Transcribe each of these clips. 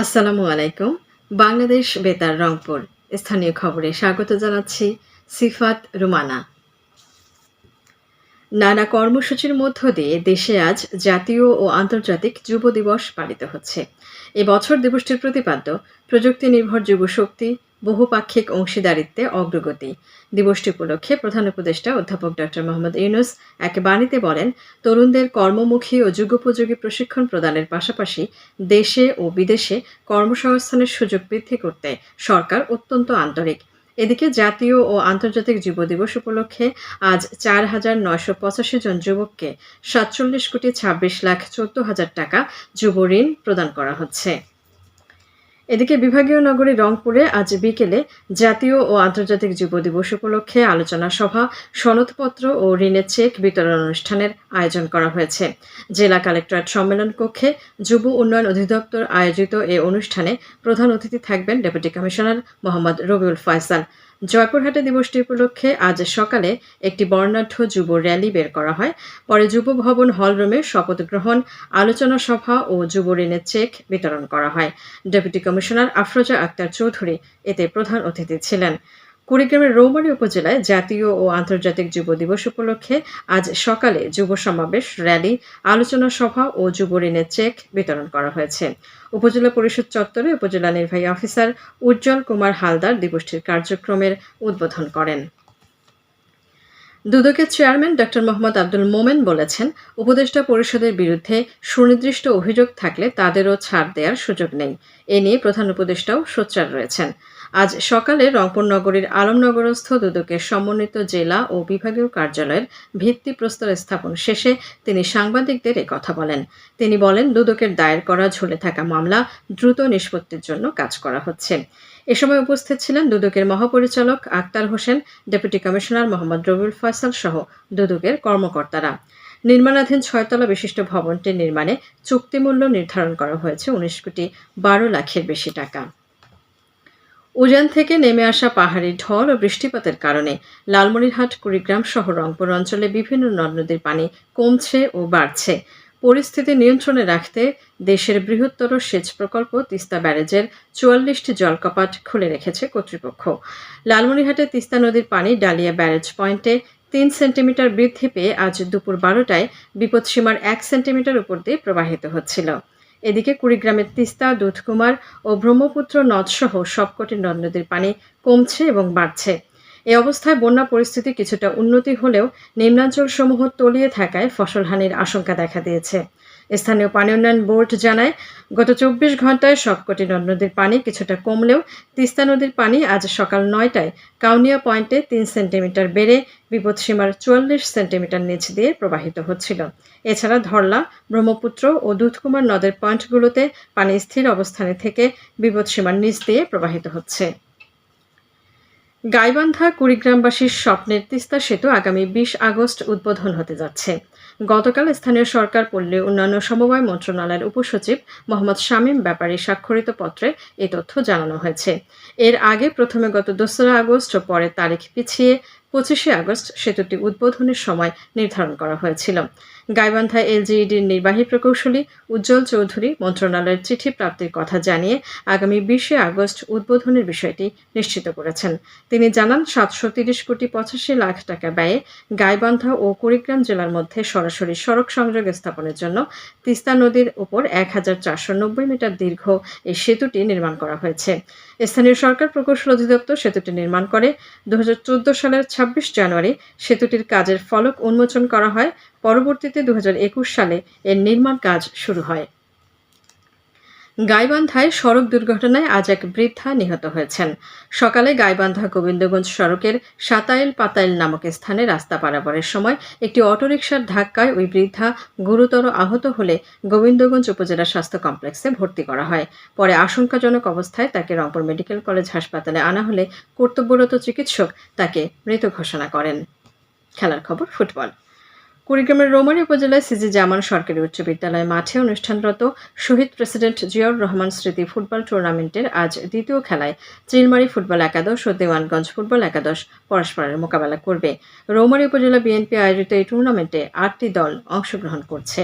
আসসালামু আলাইকুম। বাংলাদেশ বেতার, রংপুর। স্থানীয় খবরে স্বাগত জানাচ্ছি সিফাত রুমানা। নানা কর্মসূচির মধ্য দিয়ে দেশে আজ জাতীয় ও আন্তর্জাতিক যুব দিবস পালিত হচ্ছে। এবছর বছর দিবসটির প্রতিপাদ্য প্রযুক্তি নির্ভর যুব শক্তি বহুপাক্ষিক অংশীদারিত্বে অগ্রগতি। দিবসটি উপলক্ষে প্রধান উপদেষ্টা অধ্যাপক ডক্টর মোহাম্মদ ইউনুস এক বাণীতে বলেন, তরুণদের কর্মমুখী ও যুগোপযোগী প্রশিক্ষণ প্রদানের পাশাপাশি দেশে ও বিদেশে কর্মসংস্থানের সুযোগ বৃদ্ধি করতে সরকার অত্যন্ত আন্তরিক। এদিকে জাতীয় ও আন্তর্জাতিক যুব দিবস উপলক্ষে আজ চার হাজার নয়শো পঁচাশি জন যুবককে সাতচল্লিশ কোটি ছাব্বিশ লাখ চোদ্দ হাজার টাকা যুব ঋণ প্রদান করা হচ্ছে। এদিকে বিভাগীয় নগরী রংপুরে আজ বিকেলে জাতীয় ও আন্তর্জাতিক যুব দিবস উপলক্ষে আলোচনা সভা, সনদপত্র ও ঋণের চেক বিতরণ অনুষ্ঠানের আয়োজন করা হয়েছে। জেলা কালেক্টরেট সম্মেলন কক্ষে যুব উন্নয়ন অধিদপ্তর আয়োজিত এ অনুষ্ঠানে প্রধান অতিথি থাকবেন ডেপুটি কমিশনার মোহাম্মদ রবিউল ফয়সাল। জয়পুরহাটে দিবসটি উপলক্ষে আজ সকালে একটি বর্ণাঢ্য যুব র্যালি বের করা হয়। পরে যুব ভবন হলরুমে শপথ গ্রহণ, আলোচনা সভা ও যুব ঋণের চেক বিতরণ করা হয়। ডেপুটি কমিশনার আফরোজা আক্তার চৌধুরী এতে প্রধান অতিথি ছিলেন। কুড়িগ্রামের রৌমারী উপজেলায় জাতীয় ও আন্তর্জাতিক যুব দিবস উপলক্ষে আজ সকালে যুব সমাবেশ, র্যালি, আলোচনা সভা ও যুব ঋণের চেক বিতরণ করা হয়েছে। উপজেলা পরিষদ চত্বরে উপজেলা নির্বাহী অফিসার উজ্জ্বল কুমার হালদার দিবসটির কার্যক্রমের উদ্বোধন করেন। দুদকের চেয়ারম্যান ডক্টর মোহাম্মদ আব্দুল মোমেন বলেছেন, উপদেষ্টা পরিষদের বিরুদ্ধে সুনির্দিষ্ট অভিযোগ থাকলে তাদেরও ছাড় দেওয়ার সুযোগ নেই। এ নিয়ে প্রধান উপদেষ্টাও সোচ্চার রয়েছেন। আজ সকালে রংপুর নগরীর আলমনগরস্থ দুদকের সমন্বিত জেলা ও বিভাগীয় কার্যালয়ের ভিত্তিপ্রস্তর স্থাপন শেষে তিনি সাংবাদিকদের কথা বলেন। তিনি বলেন, দুদকের দায়ের করা ঝুলে থাকা মামলা দ্রুত নিষ্পত্তির জন্য কাজ করা হচ্ছে। এ সময় উপস্থিত ছিলেন দুদকের মহাপরিচালক আক্তার হোসেন, ডেপুটি কমিশনার মোহাম্মদ রবিউল ফয়সাল সহ দুদকের কর্মকর্তারা। নির্মাণাধীন ছয়তলা বিশিষ্ট ভবনটির নির্মাণে চুক্তিমূল্য নির্ধারণ করা হয়েছে উনিশ কোটি বারো লাখের বেশি টাকা। উজান থেকে নেমে আসা পাহাড়ি ঢল ও বৃষ্টিপাতের কারণে লালমনিরহাট, কুড়িগ্রাম সহ রংপুর অঞ্চলে বিভিন্ন নদ নদীর পানি কমছে ও বাড়ছে। পরিস্থিতি নিয়ন্ত্রণে রাখতে দেশের বৃহত্তর সেচ প্রকল্প তিস্তা ব্যারেজের চুয়াল্লিশটি জলকপাট খুলে রেখেছে কর্তৃপক্ষ। লালমনিরহাটে তিস্তা নদীর পানি ডালিয়া ব্যারেজ পয়েন্টে তিন সেন্টিমিটার বৃদ্ধি পেয়ে আজ দুপুর বারোটায় বিপদসীমার এক সেন্টিমিটার উপর দিয়ে প্রবাহিত হচ্ছিল। এদিকে কুড়িগ্রামের তিস্তা, দুধকুমার ও ব্রহ্মপুত্র নদসহ সবকটি নদ নদীর পানি কমছে এবং বাড়ছে। এ অবস্থায় বন্যা পরিস্থিতি কিছুটা উন্নতি হলেও নিম্নাঞ্চল সমূহ তলিয়ে থাকায় ফসলহানির আশঙ্কা দেখা দিয়েছে। স্থানীয় পানি উন্নয়ন বোর্ড জানায়, গত চব্বিশ ঘন্টায় সবকটি নদ নদীর পানি কিছুটা কমলেও তিস্তা নদীর পানি আজ সকাল নয়টায় কাউনিয়া পয়েন্টে তিন সেন্টিমিটার বেড়ে বিপদসীমার চুয়াল্লিশ সেন্টিমিটার নিচ দিয়ে প্রবাহিত হচ্ছিল। এছাড়া ধরলা, ব্রহ্মপুত্র ও দুধকুমার নদের পয়েন্টগুলোতে পানি স্থির অবস্থানে থেকে বিপদসীমার নিচ দিয়ে প্রবাহিত হচ্ছে। গাইবান্ধা, কুড়িগ্রামবাসীর স্বপ্নের তিস্তা সেতু আগামী বিশ আগস্ট উদ্বোধন হতে যাচ্ছে। গতকাল স্থানীয় সরকার পল্লী উন্নয়ন সমবায় মন্ত্রণালয়ের উপসচিব মোহাম্মদ শামীম ব্যাপারী স্বাক্ষরিত পত্রে এ তথ্য জানানো হয়েছে। এর আগে প্রথমে গত দোসরা আগস্ট ও পরে তারিখ পিছিয়ে পঁচিশে আগস্ট সেতুটি উদ্বোধনের সময় নির্ধারণ করা হয়েছিল। গাইবান্ধা এলজিইডির নির্বাহী প্রকৌশলী উজ্জ্বল চৌধুরী মন্ত্রণালয়ের চিঠি প্রাপ্তির কথা জানিয়ে আগামী বিশে আগস্ট উদ্বোধনের বিষয়টি নিশ্চিত করেছেন। তিনি জানান, সাতশো তিরিশ কোটি পঁচাশি লাখ টাকা ব্যয়ে গাইবান্ধা ও কুড়িগ্রাম জেলার মধ্যে সরাসরি সড়ক সংযোগ স্থাপনের জন্য তিস্তা নদীর উপর এক হাজার চারশো নব্বই মিটার দীর্ঘ এই সেতুটি নির্মাণ করা হয়েছে। স্থানীয় সরকার প্রকৌশল অধিদপ্তর সেতুটি নির্মাণ করে। দু হাজার চোদ্দ সালের ছাব্বিশ জানুয়ারি সেতুটির কাজের ফলক উন্মোচন করা হয়। পরবর্তীতে দু হাজার একুশ সালে এর নির্মাণ কাজ শুরু হয়। গাইবান্ধায় সড়ক দুর্ঘটনায় আজ এক বৃদ্ধা নিহত হয়েছেন। সকালে গাইবান্ধা গোবিন্দগঞ্জ সড়কের সাতাইল পাতাইল নামক স্থানে রাস্তা পারাপারের সময় একটি অটোরিকশার ধাক্কায় ওই বৃদ্ধা গুরুতর আহত হলে গোবিন্দগঞ্জ উপজেলা স্বাস্থ্য কমপ্লেক্সে ভর্তি করা হয়। পরে আশঙ্কাজনক অবস্থায় তাকে রংপুর মেডিকেল কলেজ হাসপাতালে আনা হলে কর্তব্যরত চিকিৎসক তাকে মৃত ঘোষণা করেন। খেলার খবর ফুটবল। কুড়িগ্রামের রোমারী উপজেলায় সিজি জামান সরকারি উচ্চ বিদ্যালয় মাঠে অনুষ্ঠানরত শহীদ প্রেসিডেন্ট জিয়াউর রহমান স্মৃতি ফুটবল টুর্নামেন্টের আজ দ্বিতীয় খেলায় চিলমারি ফুটবল একাদশ ও দেওয়ানগঞ্জ ফুটবল একাদশ পরস্পরের মোকাবেলা করবে। রৌমারী উপজেলা বিএনপি আয়োজিত এই টুর্নামেন্টে আটটি দল অংশগ্রহণ করছে।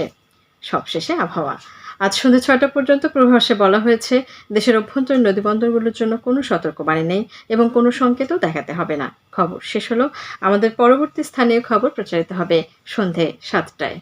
সবশেষে আবহাওয়া। আজ সন্ধ্যে ছয়টা পর্যন্ত পূর্বাভাসে বলা হয়েছে, দেশের অভ্যন্তরীণ নদীবন্দরগুলোর জন্য কোনো সতর্কবাণী নেই এবং কোনো সংকেতও দেখাতে হবে না। খবর শেষ হলো। আমাদের পরবর্তী স্থানীয় খবর প্রচারিত হবে সন্ধে সাতটায়।